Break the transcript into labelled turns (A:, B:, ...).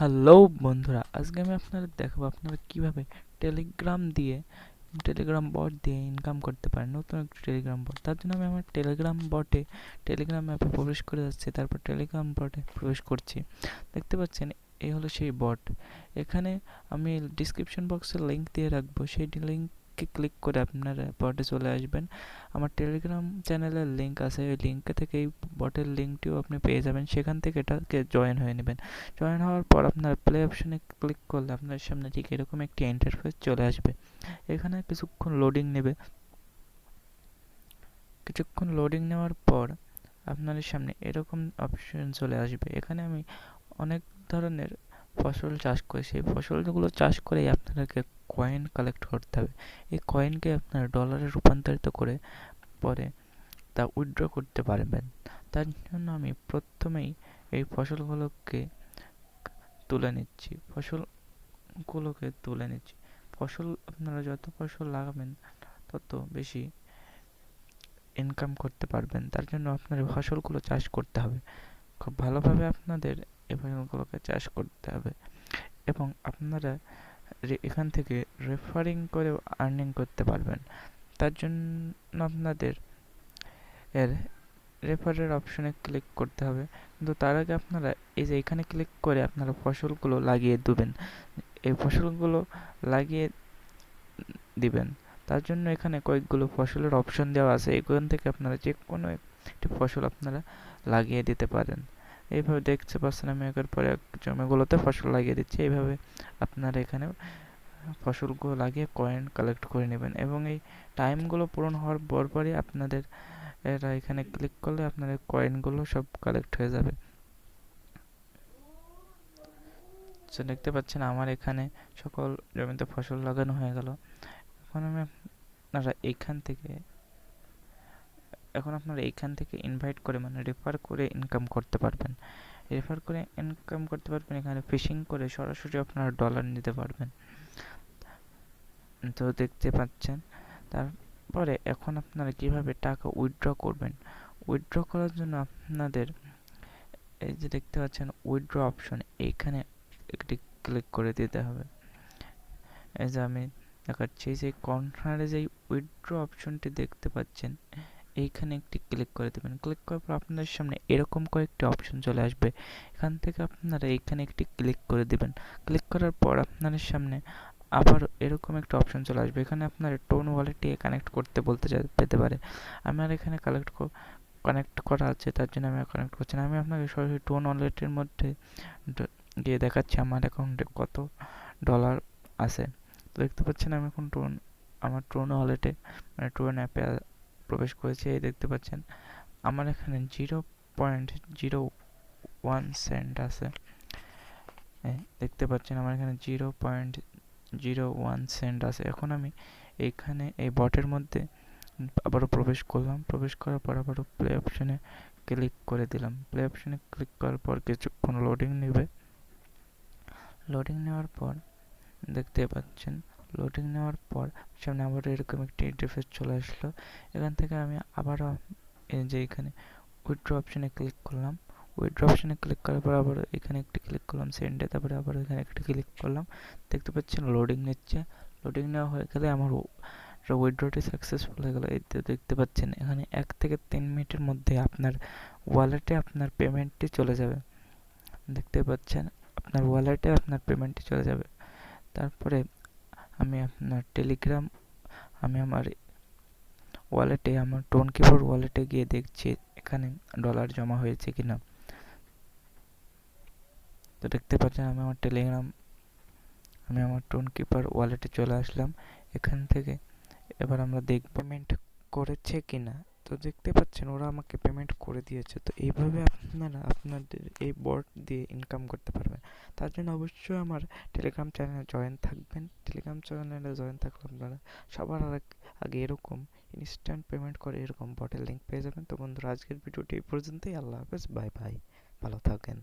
A: Hello বন্ধুরা, আজকে আমি আপনাদের দেখাবো আপনারা কীভাবে টেলিগ্রাম দিয়ে টেলিগ্রাম বট দিয়ে ইনকাম করতে পারেন, নতুন একটি টেলিগ্রাম বট তার জন্য আমি আমার টেলিগ্রাম বটে টেলিগ্রাম অ্যাপে প্রবেশ করে যাচ্ছি, তারপর টেলিগ্রাম বটে প্রবেশ করছি। দেখতে পাচ্ছেন এই হলো সেই বট এখানে আমি ডিসক্রিপশন বক্সে লিঙ্ক দিয়ে রাখব, সেই লিঙ্কে ক্লিক করে আপনারা বটে চলে আসবেন। আমার টেলিগ্রাম চ্যানেলের লিঙ্ক আছে, ওই লিঙ্কে থেকে এই বটের লিঙ্কটিও আপনি পেয়ে যাবেন। সেখান থেকে এটাকে জয়েন হয়ে নেবেন। জয়েন হওয়ার পর আপনার প্লে অপশনে ক্লিক করলে আপনার সামনে ঠিক এরকম একটি ইন্টারফেস চলে আসবে। এখানে কিছুক্ষণ লোডিং নেবে। কিছুক্ষণ লোডিং নেওয়ার পর আপনার সামনে এরকম অপশন চলে আসবে। এখানে আমি অনেক ধরনের ফসল চাষ করি সেই ফসলগুলো চাষ করেই আপনাদেরকে কয়েন কালেক্ট করতে হবে। এই কয়েনকে আপনার ডলারে রূপান্তরিত করে পরে তা উইথড্র করতে পারবেন। তার জন্য আমি প্রথমেই এই ফসলগুলোকে তুলে নিচ্ছি। ফসলগুলোকে তুলে নিচ্ছি। ফসল, আপনারা যত ফসল লাগাবেন, তত বেশি ইনকাম করতে পারবেন। তার জন্য আপনার ফসলগুলো চাষ করতে হবে। খুব ভালোভাবে আপনাদের এই ফসলগুলোকে চাষ করতে হবে। এবং আপনারা এখান থেকে রেফারিং করেও আর্নিং করতে পারবেন। তার জন্য আপনাদের এর রেফারের অপশনে ক্লিক করতে হবে। কিন্তু তার আগে আপনারা এই যে এখানে ক্লিক করে আপনারা ফসলগুলো লাগিয়ে দেবেন। এই ফসলগুলো লাগিয়ে দিবেন। তার জন্য এখানে কয়েকগুলো ফসলের অপশন দেওয়া আছে। এখান থেকে আপনারা যে কোনো একটি ফসল আপনারা লাগিয়ে দিতে পারেন। এইভাবে দেখতে পাচ্ছেন আমি একের পর এক জমিগুলোতে ফসল লাগিয়ে দিচ্ছি। এইভাবে আপনারা এখানে ফসলগুলো লাগিয়ে কয়েন কালেক্ট করে নেবেন এবং এই টাইমগুলো পূরণ হওয়ার পরপরই আপনাদের, এরা এখানে ক্লিক করলে আপনার কয়েনগুলো সব কালেক্ট হয়ে যাবে। তো দেখতে পাচ্ছেন আমার এখানে সকল জমিতে ফসল লাগানো হয়ে গেল। এখন আমি আপনারা এইখান থেকে এখন আপনারা এইখান থেকে ইনভাইট করে মানে রেফার করে ইনকাম করতে পারবেন। রেফার করে ইনকাম করতে পারবেন, এখানে ফিশিং করে সরাসরি আপনারা ডলার নিতে পারবেন। তো দেখতে পাচ্ছেন, তারপরে এখন আপনারা কীভাবে টাকা উইথড্র করবেন? উইথড্র করার জন্য আপনাদের এই যে দেখতে পাচ্ছেন উইথড্র অপশন এইখানে একটি ক্লিক করে দিতে হবে। এই যে আমি দেখাচ্ছি যে কর্নারে যে উইথড্র অপশনটি দেখতে পাচ্ছেন এইখানে একটি ক্লিক করে দেবেন। ক্লিক করার পর আপনাদের সামনে এরকম কয়েকটি অপশন চলে আসবে। এখান থেকে আপনারা এইখানে একটি ক্লিক করে দেবেন। ক্লিক করার পর আপনাদের সামনে আবার এরকম একটা অপশন চলে আসবে। এখানে আপনার টোন ওয়ালেটটি কানেক্ট করতে বলতে পেতে পারে। আমার এখানে কালেক্ট কানেক্ট করা আছে, তার জন্য আমি কানেক্ট করছি না। আমি আপনাকে সরাসরি টোন ওয়ালেটের মধ্যে গিয়ে দেখাচ্ছি আমার অ্যাকাউন্টে কত ডলার আছে। তো দেখতে পাচ্ছেন আমি এখন টোন আমার টোন ওয়ালেটে মানে টোন অ্যাপে প্রবেশ করেছি, এই দেখতে পাচ্ছেন। আমার এখানে zero point zero one cent আছে। দেখতে পাচ্ছেন আমার এখানে zero point zero one cent আছে। এখন আমি এইখানে এই বটের মধ্যে আবারও প্রবেশ করলাম। প্রবেশ করার পর আবারও প্লে অপশনে ক্লিক করে দিলাম। প্লে অপশনে ক্লিক করার পর কিছুক্ষণ লোডিং নেবে। লোডিং নেওয়ার পর দেখতে পাচ্ছেন লোডিং নেওয়ার পর সামনে আবার এরকম একটি ইন্টারফেস চলে আসলো। এখান থেকে আমি আবারও এই যে এখানে উইথড্র অপশানে ক্লিক করলাম। উইথড্র অপশানে ক্লিক করার পর আবার এখানে একটি ক্লিক করলাম সেন্ডে তারপরে আবার এখানে একটি ক্লিক করলাম। দেখতে পাচ্ছেন লোডিং নিচ্ছে। লোডিং নেওয়া হয়ে গেলে আমার উইথড্রটি সাকসেসফুল হয়ে গেল। এই দেখতে পাচ্ছেন, এখানে এক থেকে তিন মিনিটের মধ্যে আপনার ওয়ালেটে আপনার পেমেন্টটি চলে যাবে। দেখতে পাচ্ছেন, আপনার ওয়ালেটে আপনার পেমেন্টটি চলে যাবে। তারপরে আমি আপনার টেলিগ্রাম আমি আমার ওয়ালেটে আমার টোন কিবোর্ড ওয়ালেটে গিয়ে দেখছি এখানে ডলার জমা হয়েছে কিনা। তো দেখতে পাচ্ছেন আমি আমার টেলিগ্রাম আমি আমার টোন কিপার ওয়ালেটে চলে আসলাম। এখান থেকে এবার আমরা দেখব পেমেন্ট করেছে কিনা। তো দেখতে পাচ্ছেন, ওরা আমাকে পেমেন্ট করে দিয়েছে। তো এইভাবে আপনারা আপনাদের এই বোর্ড দিয়ে ইনকাম করতে পারবেন। তার জন্য অবশ্যই আমার টেলিগ্রাম চ্যানেলে জয়েন থাকবেন। টেলিগ্রাম চ্যানেলে জয়েন থাকলে আপনারা সবার আগে এরকম ইনস্ট্যান্ট পেমেন্ট করে এরকম বটের লিঙ্ক পেয়ে যাবেন। তো বন্ধুরা, আজকের ভিডিওটি এই পর্যন্তই। আল্লাহ হাফেজ বাই বাই ভালো থাকেন।